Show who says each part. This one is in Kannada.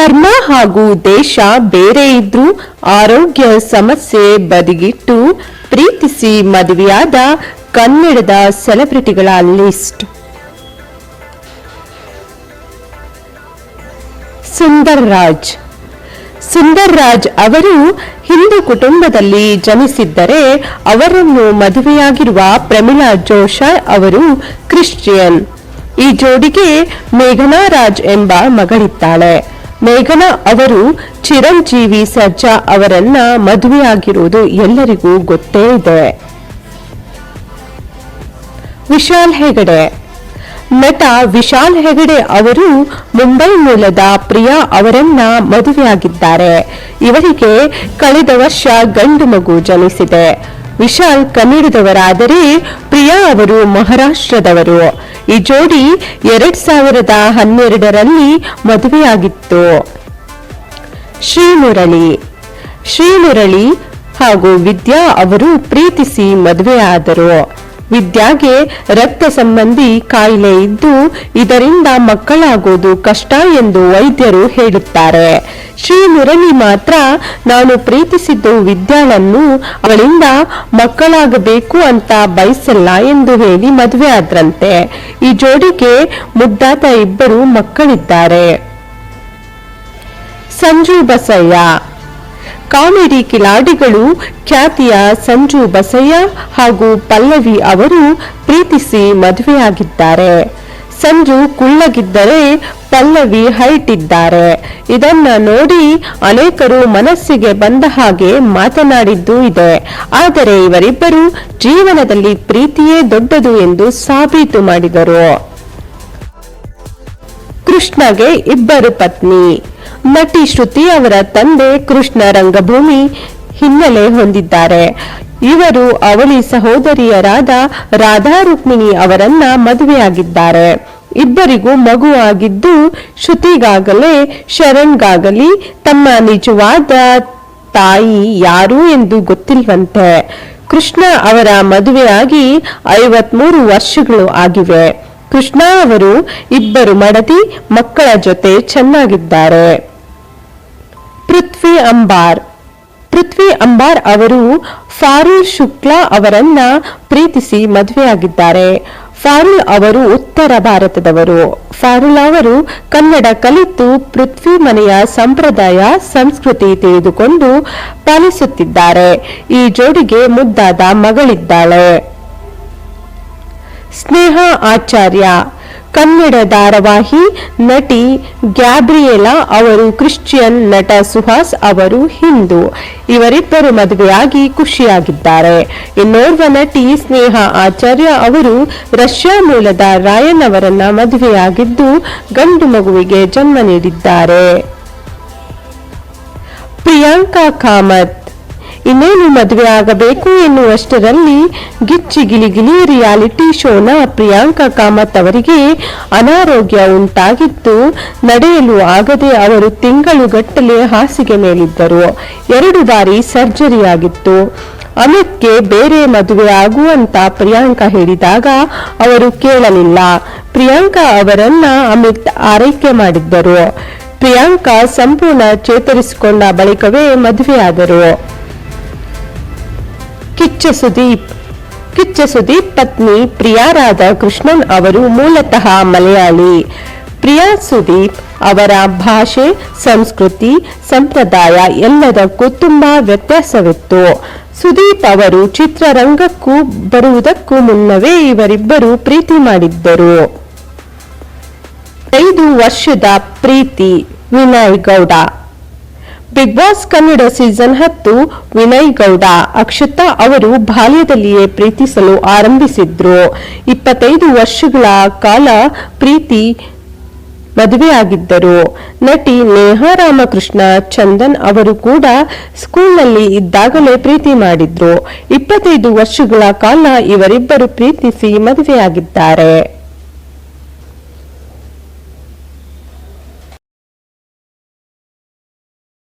Speaker 1: ಧರ್ಮ ಹಾಗೂ ದೇಶ ಬೇರೆ ಇದ್ರೂ ಆರೋಗ್ಯ ಸಮಸ್ಯೆ ಬದಿಗಿಟ್ಟು ಪ್ರೀತಿಸಿ ಮದುವೆಯಾದ ಕನ್ನಡದ ಸೆಲೆಬ್ರಿಟಿಗಳ ಲಿಸ್ಟ್. ಸುಂದರ್ ರಾಜ್ ಸುಂದರ್ ರಾಜ್ ಅವರು ಹಿಂದೂ ಕುಟುಂಬದಲ್ಲಿ ಜನಿಸಿದ್ದರೆ ಅವರನ್ನು ಮದುವೆಯಾಗಿರುವ ಪ್ರಮೀಳಾ ಜೋಶಾ ಅವರು ಕ್ರಿಶ್ಚಿಯನ್. ಈ ಜೋಡಿಗೆ ಮೇಘನಾ ರಾಜ್ ಎಂಬ ಮಗಳಿದ್ದಾಳೆ. ಮೇಘನಾ ಅವರು ಚಿರಂಜೀವಿ ಸರ್ಜಾ ಅವರನ್ನ ಮದುವೆಯಾಗಿರುವುದು ಎಲ್ಲರಿಗೂ ಗೊತ್ತೇ ಇದೆ. ವಿಶಾಲ್ ಹೆಗಡೆ. ನಟ ವಿಶಾಲ್ ಹೆಗಡೆ ಅವರು ಮುಂಬೈ ಮೂಲದ ಪ್ರಿಯಾ ಅವರನ್ನ ಮದುವೆಯಾಗಿದ್ದಾರೆ. ಇವರಿಗೆ ಕಳೆದ ವರ್ಷ ಗಂಡು ಮಗು ಜನಿಸಿದೆ. ವಿಶಾಲ್ ಕನ್ನಡದವರಾದರೆ ಪ್ರಿಯಾ ಅವರು ಮಹಾರಾಷ್ಟ್ರದವರು. ಈ ಜೋಡಿ ಎರಡ್ ಸಾವಿರದ ಹನ್ನೆರಡರಲ್ಲಿ ಮದುವೆಯಾಗಿತ್ತು. ಶ್ರೀಮುರಳಿ. ಶ್ರೀಮುರಳಿ ಹಾಗೂ ವಿದ್ಯಾ ಅವರು ಪ್ರೀತಿಸಿ ಮದುವೆಯಾದರು. ವಿದ್ಯಾಗೆ ರಕ್ತ ಸಂಬಂಧಿ ಕಾಯಿಲೆ ಇದ್ದು ಇದರಿಂದ ಮಕ್ಕಳಾಗೋದು ಕಷ್ಟ ಎಂದು ವೈದ್ಯರು ಹೇಳುತ್ತಾರೆ. ಶ್ರೀ ಮುರಳಿ ಮಾತ್ರ ನಾನು ಪ್ರೀತಿಸಿದ್ದು ವಿದ್ಯಾಳನ್ನು ಅವಳಿಂದ ಮಕ್ಕಳಾಗಬೇಕು ಅಂತ ಬಯಸಲ್ಲ ಎಂದು ಹೇಳಿ ಮದುವೆ ಆದ್ರಂತೆ. ಈ ಜೋಡಿಗೆ ಮುದ್ದಾದ ಇಬ್ಬರು ಮಕ್ಕಳಿದ್ದಾರೆ. ಸಂಜು ಬಸಯ್ಯ ಕಾಮಿಡಿ ಕಿಲಾಡಿಗಳು ಖ್ಯಾತಿಯ ಸಂಜು ಬಸಯ್ಯ ಹಾಗೂ ಪಲ್ಲವಿ ಅವರು ಪ್ರೀತಿಸಿ ಮದುವೆಯಾಗಿದ್ದಾರೆ. ಸಂಜು ಕುಳ್ಳಗಿದ್ದರೆ ಪಲ್ಲವಿ ಹೈಟ್ ಇದ್ದಾರೆ ಇದನ್ನ ನೋಡಿ ಅನೇಕರು ಮನಸ್ಸಿಗೆ ಬಂದ ಹಾಗೆ ಮಾತನಾಡಿದ್ದು ಇದೆ. ಆದರೆ ಇವರಿಬ್ಬರು ಜೀವನದಲ್ಲಿ ಪ್ರೀತಿಯೇ ದೊಡ್ಡದು ಎಂದು ಸಾಬೀತು ಮಾಡಿದರು. ಕೃಷ್ಣಗೆ ಇಬ್ಬರು ಪತ್ನಿ. ನಟಿ ಶ್ರುತಿ ಅವರ ತಂದೆ ಕೃಷ್ಣ ರಂಗಭೂಮಿ ಹಿನ್ನೆಲೆ ಹೊಂದಿದ್ದಾರೆ. ಇವರು ಅವಳಿ ಸಹೋದರಿಯರಾದ ರಾಧಾ ರುಕ್ಮಿಣಿ ಅವರನ್ನ ಮದುವೆಯಾಗಿದ್ದಾರೆ. ಇಬ್ಬರಿಗೂ ಮಗುವಾಗಿದ್ದು ಶ್ರುತಿಗಾಗಲೇ ಶರಣ್ಗಾಗಲಿ, ತಮ್ಮ ನಿಜವಾದ ತಾಯಿ ಯಾರು ಎಂದು ಗೊತ್ತಿಲ್ವಂತೆ ಕೃಷ್ಣ ಅವರ ಮದುವೆಯಾಗಿ ಐವತ್ಮೂರು ವರ್ಷಗಳು ಆಗಿವೆ. ಕೃಷ್ಣ ಅವರು ಇಬ್ಬರು ಮಡದಿ ಮಕ್ಕಳ ಜೊತೆ ಚೆನ್ನಾಗಿದ್ದಾರೆ. ಪೃಥ್ವಿ ಅಂಬಾರ್. ಪೃಥ್ವಿ ಅಂಬಾರ್ ಅವರು ಫಾರೂಲ್ ಶುಕ್ಲಾ ಅವರನ್ನ ಪ್ರೀತಿಸಿ ಮದುವೆಯಾಗಿದ್ದಾರೆ. ಫಾರುಲ್ ಅವರು ಉತ್ತರ ಭಾರತದವರು. ಫಾರುಲ್ ಅವರು ಕನ್ನಡ ಕಲಿತು ಪೃಥ್ವಿ ಮನೆಯ ಸಂಪ್ರದಾಯ, ಸಂಸ್ಕೃತಿ ತಿಳಿದುಕೊಂಡು ಪಾಲಿಸುತ್ತಿದ್ದಾರೆ. ಈ ಜೋಡಿಗೆ ಮುದ್ದಾದ ಮಗಳಿದ್ದಾಳೆ. ಸ್ನೇಹ ಆಚಾರ್ಯ. ಕನ್ನಡ ಧಾರಾವಾಹಿ ನಟಿ ಗ್ಯಾಬ್ರಿಯೆಲಾ ಅವರು ಕ್ರಿಶ್ಚಿಯನ್ ನಟ ಸುಹಾಸ್ ಅವರು ಹಿಂದೂ. ಇವರಿಬ್ಬರು ಮದುವೆಯಾಗಿ ಖುಷಿಯಾಗಿದ್ದಾರೆ. ಇನ್ನೋರ್ವ ನಟಿ ಸ್ನೇಹ ಆಚಾರ್ಯ ಅವರು ರಷ್ಯಾ ಮೂಲದ ರಾಯನ್ ಅವರನ್ನ ಮದುವೆಯಾಗಿದ್ದು ಗಂಡು ಮಗುವಿಗೆ ಜನ್ಮ ನೀಡಿದ್ದಾರೆ. ಪ್ರಿಯಾಂಕಾ ಕಾಮತ್ ಇನ್ನೇನು ಮದುವೆ ಆಗಬೇಕು ಎನ್ನುವಷ್ಟರಲ್ಲಿ ಗಿಚ್ಚಿ ಗಿಲಿಗಿಲಿ ರಿಯಾಲಿಟಿ ಶೋನ ಪ್ರಿಯಾಂಕಾ ಕಾಮತ್ ಅವರಿಗೆ ಅನಾರೋಗ್ಯ ಉಂಟಾಗಿತ್ತು ನಡೆಯಲು ಆಗದೆ ಅವರು ತಿಂಗಳುಗಟ್ಟಲೆ ಹಾಸಿಗೆ ಮೇಲಿದ್ದರು. ಎರಡು ಬಾರಿ ಸರ್ಜರಿ ಆಗಿತ್ತು. ಅಮಿತ್ಗೆ ಬೇರೆ ಮದುವೆ ಆಗುವಂತ ಪ್ರಿಯಾಂಕಾ ಹೇಳಿದಾಗ ಅವರು ಕೇಳಲಿಲ್ಲ. ಪ್ರಿಯಾಂಕಾ ಅವರನ್ನ ಅಮಿತ್ ಆರೈಕೆ ಮಾಡಿದ್ದರು. ಪ್ರಿಯಾಂಕಾ ಸಂಪೂರ್ಣ ಚೇತರಿಸಿಕೊಂಡ ಬಳಿಕವೇ ಮದುವೆಯಾದರು. ಕಿಚ್ಚ ಸುದೀಪ್. ಕಿಚ್ಚ ಸುದೀಪ್ ಪತ್ನಿ ಪ್ರಿಯಾರಾದ ಕೃಷ್ಣನ್ ಅವರು ಮೂಲತಃ ಮಲಯಾಳಿ. ಪ್ರಿಯಾ ಸುದೀಪ್ ಅವರ ಭಾಷೆ, ಸಂಸ್ಕೃತಿ, ಸಂಪ್ರದಾಯ ಎಲ್ಲದಕ್ಕೂ ತುಂಬಾ ವ್ಯತ್ಯಾಸವಿತ್ತು. ಸುದೀಪ್ ಅವರು ಚಿತ್ರರಂಗಕ್ಕೂ ಬರುವುದಕ್ಕೂ ಮುನ್ನವೇ ಇವರಿಬ್ಬರು ಪ್ರೀತಿ ಮಾಡಿದ್ದರು. ಐದು ವರ್ಷದ ಪ್ರೀತಿ Vinay Gowda. Big boss Kannada season ಹತ್ತು ವಿನಯ್ ಗೌಡ ಅಕ್ಷತಾ ಅವರು ಬಾಲ್ಯದಲ್ಲಿಯೇ ಪ್ರೀತಿಸಲು ಆರಂಭಿಸಿದ್ರು. ಇಪ್ಪತ್ತೈದು ವರ್ಷಗಳ ಕಾಲ ಪ್ರೀತಿ ಮದುವೆಯಾಗಿದ್ದರು ನಟಿ ನೇಹಾ ರಾಮಕೃಷ್ಣ, ಚಂದನ್ ಅವರು ಕೂಡ ಸ್ಕೂಲ್ನಲ್ಲಿ ಇದ್ದಾಗಲೇ ಪ್ರೀತಿ ಮಾಡಿದ್ರು. ಇಪ್ಪತ್ತೈದು ವರ್ಷಗಳ ಕಾಲ ಇವರಿಬ್ಬರು ಪ್ರೀತಿಸಿ ಮದುವೆಯಾಗಿದ್ದಾರೆ.